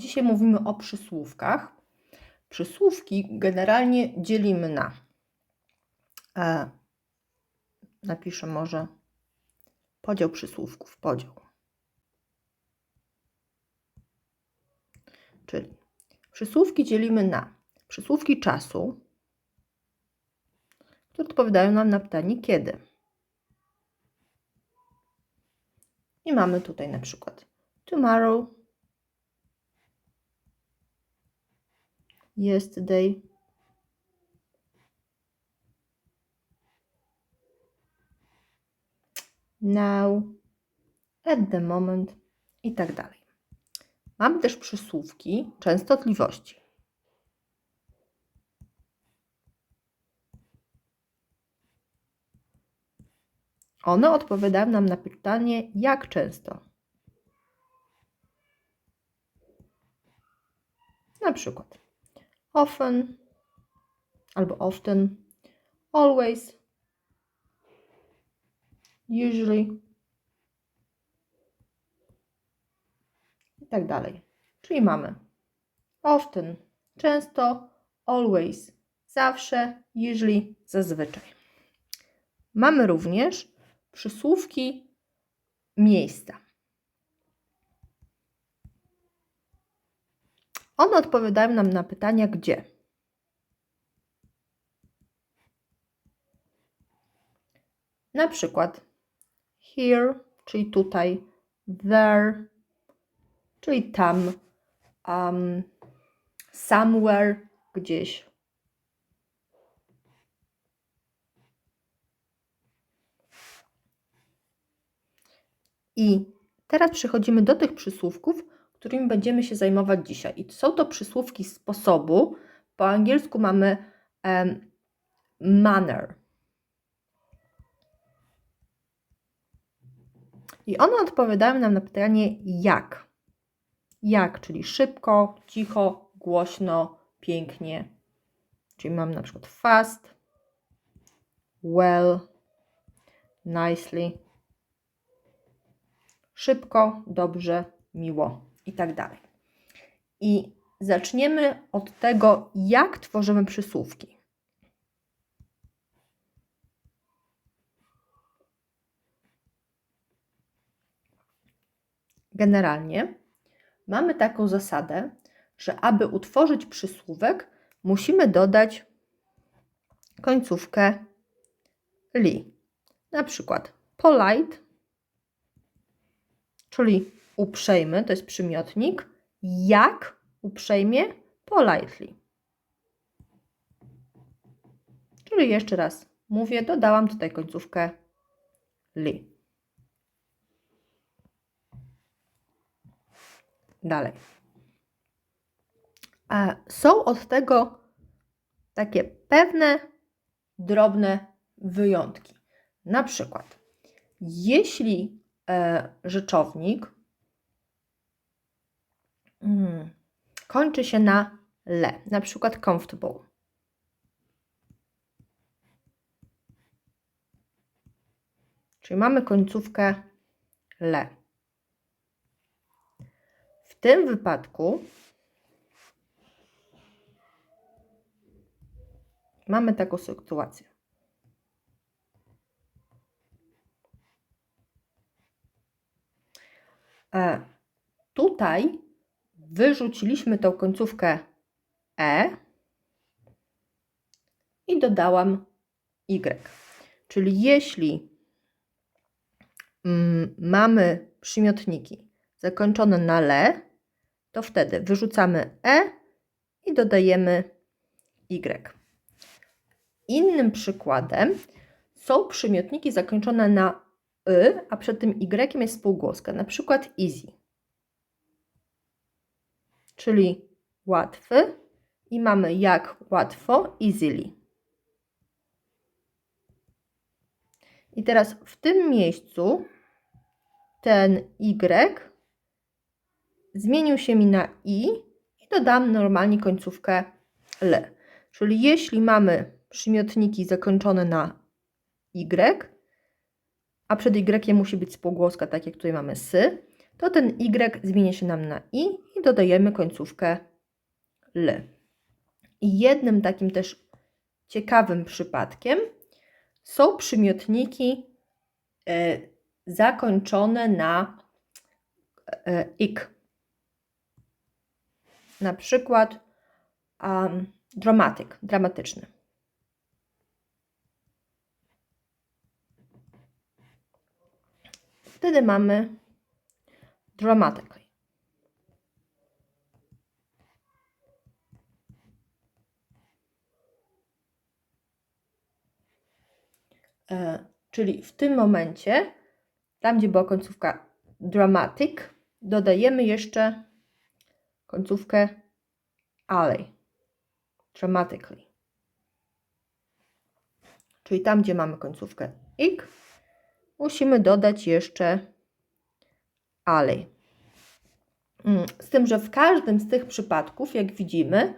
Dzisiaj mówimy o przysłówkach. Przysłówki generalnie dzielimy na. E, napiszę może podział przysłówków. Podział. Czyli przysłówki dzielimy na przysłówki czasu, które odpowiadają nam na pytanie kiedy. I mamy tutaj na przykład tomorrow, yesterday, now, at the moment i tak dalej. Mamy też przysłówki częstotliwości. One odpowiadają nam na pytanie, jak często. Na przykład often albo often, always, usually i tak dalej. Czyli mamy often, często, always, zawsze, usually, zazwyczaj. Mamy również przysłówki miejsca. One odpowiadają nam na pytania gdzie. Na przykład here, czyli tutaj, there, czyli tam, um, somewhere, gdzieś. I teraz przechodzimy do tych przysłówków, którymi będziemy się zajmować dzisiaj. I są to przysłówki sposobu. Po angielsku mamy um, manner. I one odpowiadają nam na pytanie jak. Jak, czyli szybko, cicho, głośno, pięknie. Czyli mam na przykład fast, well, nicely. Szybko, dobrze, miło i tak dalej. I zaczniemy od tego, jak tworzymy przysłówki. Generalnie mamy taką zasadę, że aby utworzyć przysłówek, musimy dodać końcówkę li. Na przykład polite, czyli uprzejmy, to jest przymiotnik, jak uprzejmie, politely. Czyli jeszcze raz mówię, dodałam tutaj końcówkę li. Dalej. A są od tego takie pewne drobne wyjątki. Na przykład, jeśli e, rzeczownik mm, kończy się na le, na przykład comfortable. Czyli mamy końcówkę le. W tym wypadku mamy taką sytuację. E, tutaj wyrzuciliśmy tą końcówkę e i dodałam y. Czyli jeśli mm, mamy przymiotniki zakończone na le, to wtedy wyrzucamy e i dodajemy y. Innym przykładem są przymiotniki zakończone na y, a przed tym y jest spółgłoska, na przykład easy. Czyli łatwy i mamy jak łatwo, easily. I teraz w tym miejscu ten y zmienił się mi na i i dodam normalnie końcówkę l. Czyli jeśli mamy przymiotniki zakończone na y, a przed y musi być spółgłoska, tak jak tutaj mamy sy, to ten Y zmienia się nam na I dodajemy końcówkę L. I jednym takim też ciekawym przypadkiem są przymiotniki e, zakończone na e, ik. Na przykład um, dramatic, dramatyczny. Wtedy mamy dramatically. E, czyli w tym momencie, tam gdzie była końcówka dramatic, dodajemy jeszcze końcówkę alley, dramatically. Czyli tam, gdzie mamy końcówkę ik, musimy dodać jeszcze alley. Mm, z tym, że w każdym z tych przypadków, jak widzimy,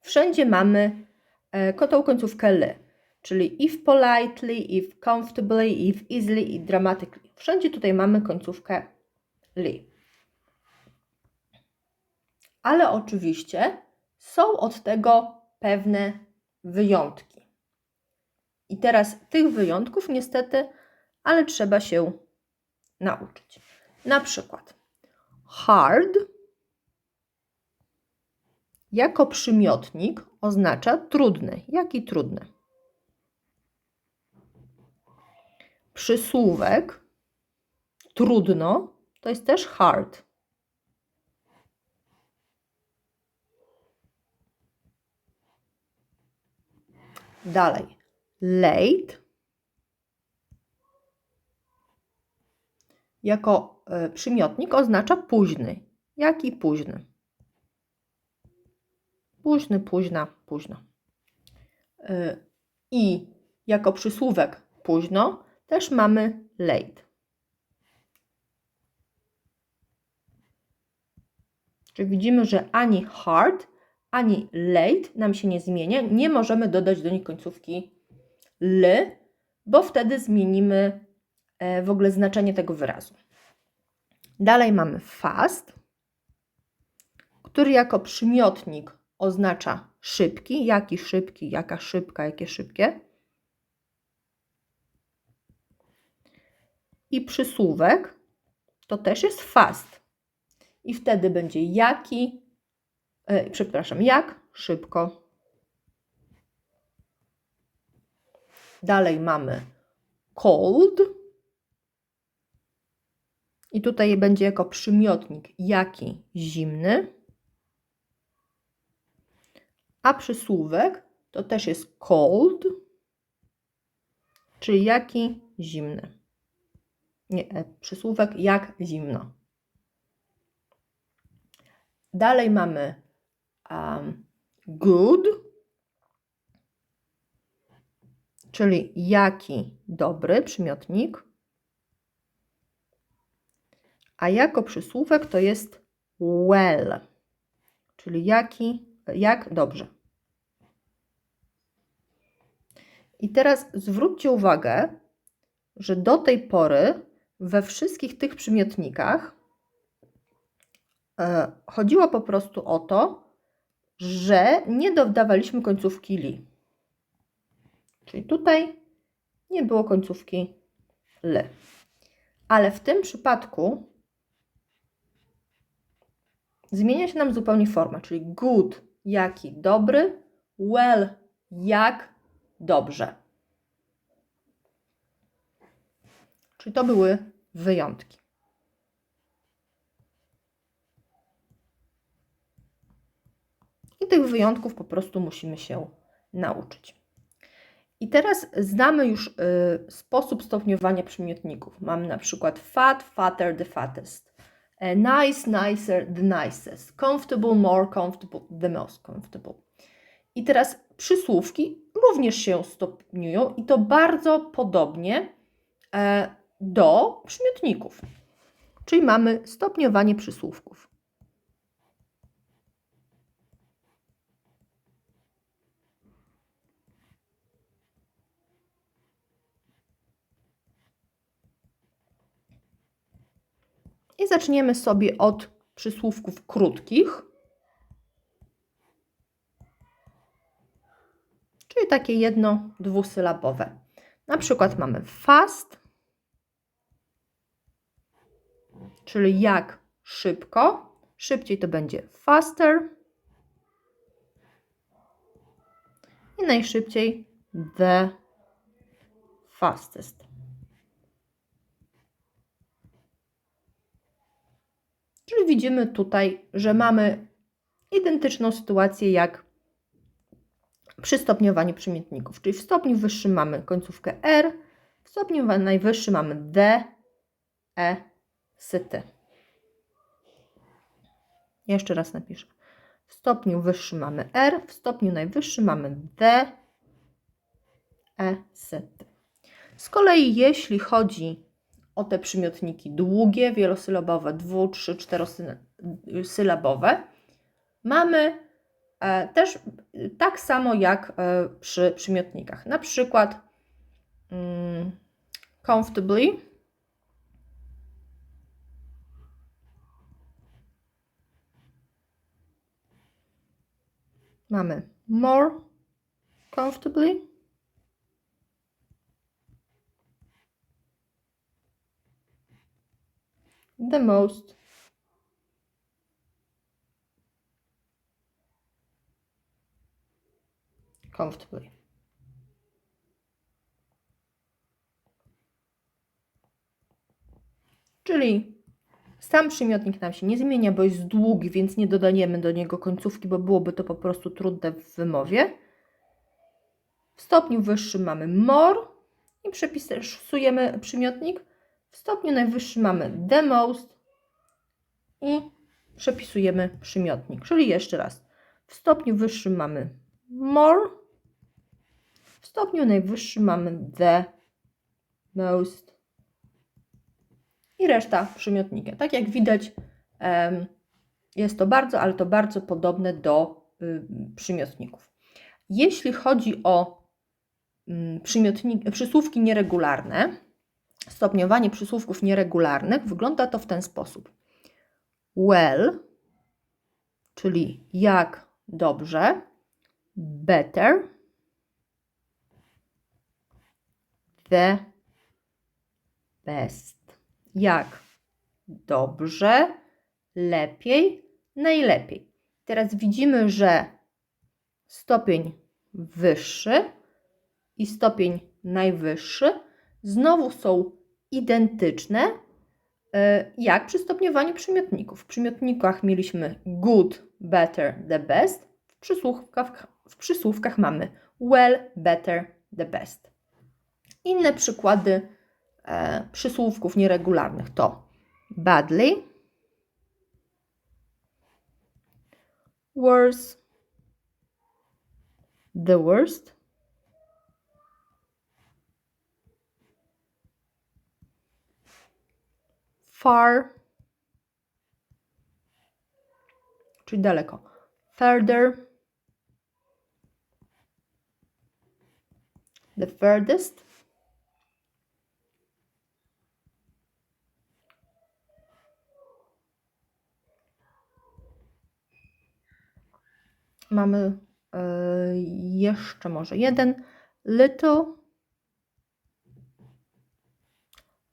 wszędzie mamy e, tą końcówkę l, czyli if politely, if comfortably, if easily i dramatically. Wszędzie tutaj mamy końcówkę li. Ale oczywiście są od tego pewne wyjątki. I teraz tych wyjątków niestety, ale trzeba się nauczyć. Na przykład hard jako przymiotnik oznacza trudny. Jaki trudny? Przysłówek trudno to jest też hard. Dalej. Late jako e, przymiotnik oznacza późny. Jaki późny? Późny, późna, późno. E, I jako przysłówek późno też mamy late. Czyli widzimy, że ani hard, ani late nam się nie zmienia. Nie możemy dodać do nich końcówki l, bo wtedy zmienimy e, w ogóle znaczenie tego wyrazu. Dalej mamy fast, który jako przymiotnik oznacza szybki. Jaki szybki, jaka szybka, jakie szybkie. I przysłówek to też jest fast. I wtedy będzie jaki, e, przepraszam, jak szybko. Dalej mamy cold. I tutaj będzie jako przymiotnik jaki zimny. A przysłówek to też jest cold, czyli jaki zimny. Nie, e, przysłówek jak zimno. Dalej mamy um, good, czyli jaki dobry przymiotnik. A jako przysłówek to jest well, czyli jaki, jak dobrze. I teraz zwróćcie uwagę, że do tej pory we wszystkich tych przymiotnikach e, chodziło po prostu o to, że nie dodawaliśmy końcówki li. Czyli tutaj nie było końcówki l. Ale w tym przypadku zmienia się nam zupełnie forma, czyli good, jaki dobry, well, jak dobrze. Czyli to były wyjątki. I tych wyjątków po prostu musimy się nauczyć. I teraz znamy już y, sposób stopniowania przymiotników. Mamy na przykład fat, fatter, the fattest. E, nice, nicer, the nicest. Comfortable, more comfortable, the most comfortable. I teraz przysłówki również się stopniują i to bardzo podobnie e, do przymiotników. Czyli mamy stopniowanie przysłówków. I zaczniemy sobie od przysłówków krótkich. Czyli takie jedno, dwusylabowe. Na przykład mamy fast, czyli jak szybko. Szybciej to będzie faster. I najszybciej the fastest. Czyli widzimy tutaj, że mamy identyczną sytuację jak przy stopniowaniu przymiotników. Czyli w stopniu wyższym mamy końcówkę R, w stopniu najwyższym mamy D, E, syty. Jeszcze raz napiszę. W stopniu wyższym mamy R, w stopniu najwyższym mamy D, E, syty. Z kolei jeśli chodzi o te przymiotniki długie, wielosylabowe, dwu, trzy, czterosylabowe, mamy e, też tak samo jak e, przy przymiotnikach. Na przykład mm, comfortably mamy more comfortably the most comfortably. Czyli sam przymiotnik nam się nie zmienia, bo jest długi, więc nie dodajemy do niego końcówki, bo byłoby to po prostu trudne w wymowie. W stopniu wyższym mamy more i przepisujemy przymiotnik. W stopniu najwyższym mamy the most i przepisujemy przymiotnik. Czyli jeszcze raz. W stopniu wyższym mamy more, w stopniu najwyższym mamy the most i reszta przymiotnikiem. Tak jak widać, jest to bardzo, ale to bardzo podobne do y, przymiotników. Jeśli chodzi o mm, przysłówki nieregularne, stopniowanie przysłówków nieregularnych, wygląda to w ten sposób. Well, czyli jak dobrze, better, the best jak dobrze, lepiej, najlepiej. Teraz widzimy, że stopień wyższy i stopień najwyższy znowu są identyczne e, jak przy stopniowaniu przymiotników. W przymiotnikach mieliśmy good, better, the best. W przysłówkach, w przysłówkach mamy well, better, the best. Inne przykłady e, przysłówków nieregularnych. To badly, worse, the worst, far, czyli daleko, further, the furthest, mamy e, jeszcze może jeden. Little,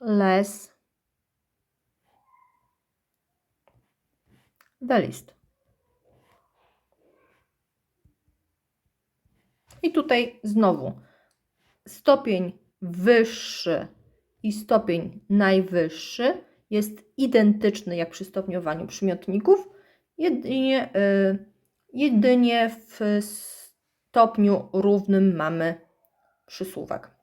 less, the list. I tutaj znowu stopień wyższy i stopień najwyższy jest identyczny jak przy stopniowaniu przymiotników, jedynie yy, Jedynie w stopniu równym mamy przysłówek.